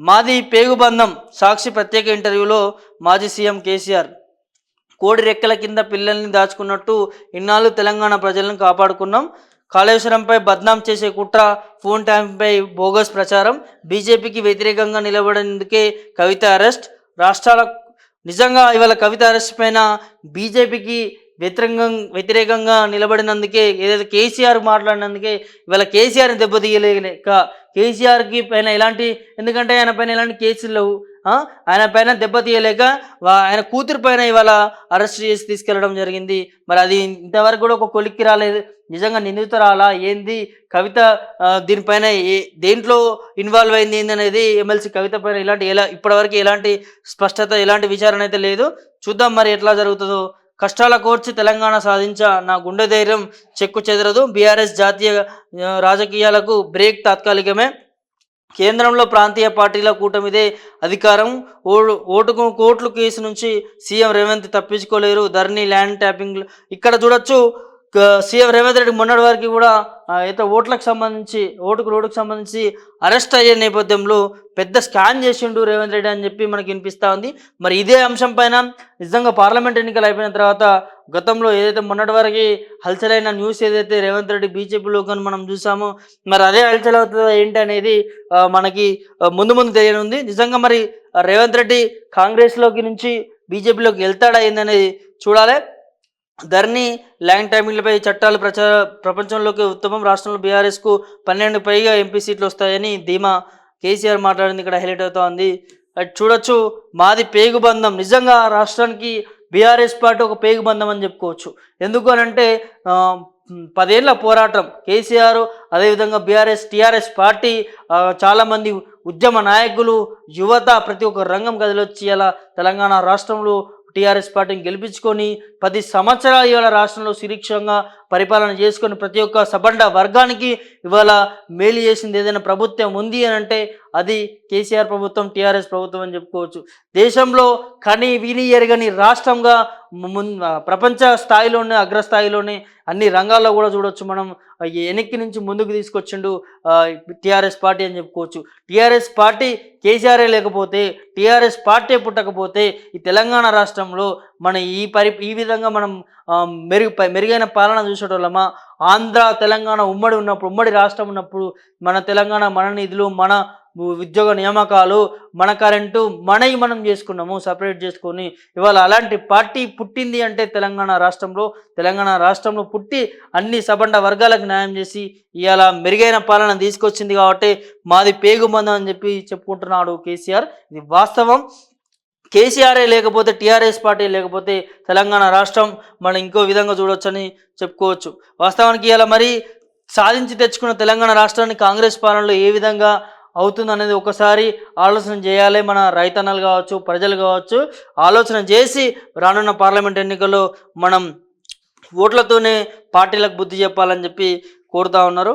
మాది పేగుబంధం సాక్షి ప్రత్యేక ఇంటర్వ్యూలో మాజీ సీఎం కేసీఆర్. కోడి రెక్కల కింద పిల్లల్ని దాచుకున్నట్టు ఇన్నాళ్ళు తెలంగాణ ప్రజలను కాపాడుకున్నాం. కాళేశ్వరంపై బద్నాం చేసే కుట్ర ఫోన్ ట్యాంపై బోగస్ ప్రచారం బీజేపీకి వ్యతిరేకంగా నిలబడేందుకే కవిత అరెస్ట్ రాష్ట్రాల నిజంగా ఇవాళ కవిత అరెస్ట్ పైన బీజేపీకి వ్యతిరేకంగా వ్యతిరేకంగా నిలబడినందుకే ఏదైతే కేసీఆర్ మాట్లాడినందుకే ఇవాళ కేసీఆర్ని దెబ్బతీయలేక కేసీఆర్కి పైన ఎలాంటి ఎందుకంటే ఆయన పైన ఎలాంటి కేసులు లేవు. ఆయన పైన దెబ్బతీయలేక వా- ఆయన కూతురు పైన ఇవాళ అరెస్ట్ చేసి తీసుకెళ్ళడం జరిగింది. మరి అది ఇంతవరకు కూడా ఒక కొలిక్కి రాలేదు. నిజంగా నిందితురాలా? ఏంది? కవిత దీనిపైన ఏ దేంట్లో ఇన్వాల్వ్ అయింది అనేది ఎమ్మెల్సీ కవిత పైన ఇలాంటి ఎలా ఇప్పటివరకు ఎలాంటి స్పష్టత ఎలాంటి విచారణ అయితే లేదు. చూద్దాం మరి ఎట్లా జరుగుతుందో. కష్టాల కోర్చి తెలంగాణ సాధించ నా గుండె ధైర్యం చెక్కు చెదరదు. బీఆర్ఎస్ జాతీయ రాజకీయాలకు బ్రేక్ తాత్కాలికమే. కేంద్రంలో ప్రాంతీయ పార్టీల కూటమిదే అధికారం. ఓటు ఓటుకు కోట్లు కేసు నుంచి సీఎం రేవంత్ తప్పించుకోలేరు. ధర్నీ ల్యాండ్ ట్యాపింగ్ ఇక్కడ చూడొచ్చు. క- సీఎం రేవంత్ రెడ్డి మొన్నటి వరకు కూడా అయితే ఓట్లకు సంబంధించి ఓటుకు రోడ్డుకు సంబంధించి అరెస్ట్ అయ్యే నేపథ్యంలో పెద్ద స్కాన్ చేసిండు రేవంత్ రెడ్డి అని చెప్పి మనకి వినిపిస్తూ ఉంది. మరి ఇదే అంశం పైన నిజంగా పార్లమెంట్ ఎన్నికలు అయిపోయిన తర్వాత గతంలో ఏదైతే మొన్నటి వరకు హల్చలైన న్యూస్ ఏదైతే రేవంత్ రెడ్డి బీజేపీలో కానీ మనం చూసామో మరి అదే హల్చల్ అవుతుందో ఏంటి అనేది మనకి ముందు ముందు తెలియనుంది. నిజంగా మరి రేవంత్ రెడ్డి కాంగ్రెస్లోకి నుంచి బీజేపీలోకి వెళ్తాడా ఏందనేది చూడాలి. ధరణి ల్యాండ్ టైమింగ్లపై చట్టాలు ప్రచార ప్రపంచంలోకి ఉత్తమం రాష్ట్రంలో బీఆర్ఎస్కు పన్నెండు పైగా ఎంపీ సీట్లు వస్తాయని ధీమా కేసీఆర్ మాట్లాడింది ఇక్కడ హైలైట్ అవుతా ఉంది. చూడొచ్చు మాది పేగు బంధం. నిజంగా రాష్ట్రానికి బీఆర్ఎస్ పార్టీ ఒక పేగు బంధం అని చెప్పుకోవచ్చు. ఎందుకు అని అంటే పదేళ్ళ పోరాటం. కేసీఆర్ అదేవిధంగా బీఆర్ఎస్ టీఆర్ఎస్ పార్టీ చాలామంది ఉద్యమ నాయకులు యువత ప్రతి ఒక్క రంగం కదిలొచ్చి అలా తెలంగాణ రాష్ట్రంలో టీఆర్ఎస్ పార్టీని గెలిపించుకొని పది సంవత్సరాలు ఇవాళ రాష్ట్రంలో సురక్షంగా పరిపాలన చేసుకుని ప్రతి ఒక్క సబండ వర్గానికి ఇవాళ మేలు చేసింది ఏదైనా ప్రభుత్వం ఉంది అని అంటే అది కేసీఆర్ ప్రభుత్వం టీఆర్ఎస్ ప్రభుత్వం అని చెప్పుకోవచ్చు. దేశంలో కని విని ఎరగని రాష్ట్రంగా మున్ ప్రపంచ స్థాయిలోనే అగ్రస్థాయిలోనే అన్ని రంగాల్లో కూడా చూడొచ్చు మనం. వెనక్కి నుంచి ముందుకు తీసుకొచ్చిండు టీఆర్ఎస్ పార్టీ అని చెప్పుకోవచ్చు. టీఆర్ఎస్ పార్టీ కేసీఆర్ఏ లేకపోతే టీఆర్ఎస్ పార్టీ పుట్టకపోతే ఈ తెలంగాణ రాష్ట్రంలో మన ఈ పరి ఈ విధంగా మనం మెరుగు ప- మెరుగైన పాలన చూసేటోళ్ళమా? ఆంధ్ర తెలంగాణ ఉమ్మడి ఉన్నప్పుడు ఉమ్మడి రాష్ట్రం ఉన్నప్పుడు మన తెలంగాణ మన నిధులు మన ఉద్యోగ నియామకాలు మన కరెంటు మనవి మనం చేసుకున్నాము సపరేట్ చేసుకొని. ఇవాళ అలాంటి పార్టీ పుట్టింది అంటే తెలంగాణ రాష్ట్రంలో తెలంగాణ రాష్ట్రంలో పుట్టి అన్ని సబండ వర్గాలకు న్యాయం చేసి ఇవాళ మెరుగైన పాలన తీసుకొచ్చింది కాబట్టి మాది పేగుబంధం అని చెప్పి చెప్పుకుంటున్నాడు కేసీఆర్. ఇది వాస్తవం. కేసీఆరే లేకపోతే టీఆర్ఎస్ పార్టీ లేకపోతే తెలంగాణ రాష్ట్రం మనం ఇంకో విధంగా చూడొచ్చని చెప్పుకోవచ్చు. వాస్తవానికి ఇలా మరి సాధించి తెచ్చుకున్న తెలంగాణ రాష్ట్రాన్ని కాంగ్రెస్ పాలనలో ఏ విధంగా అవుతుంది అనేది ఒకసారి ఆలోచన చేయాలి మన రైతన్నలు కావచ్చు ప్రజలు కావచ్చు. ఆలోచన చేసి రానున్న పార్లమెంట్ ఎన్నికల్లో మనం ఓట్లతోనే పార్టీలకు బుద్ధి చెప్పాలని చెప్పి కోరుతా ఉన్నారు.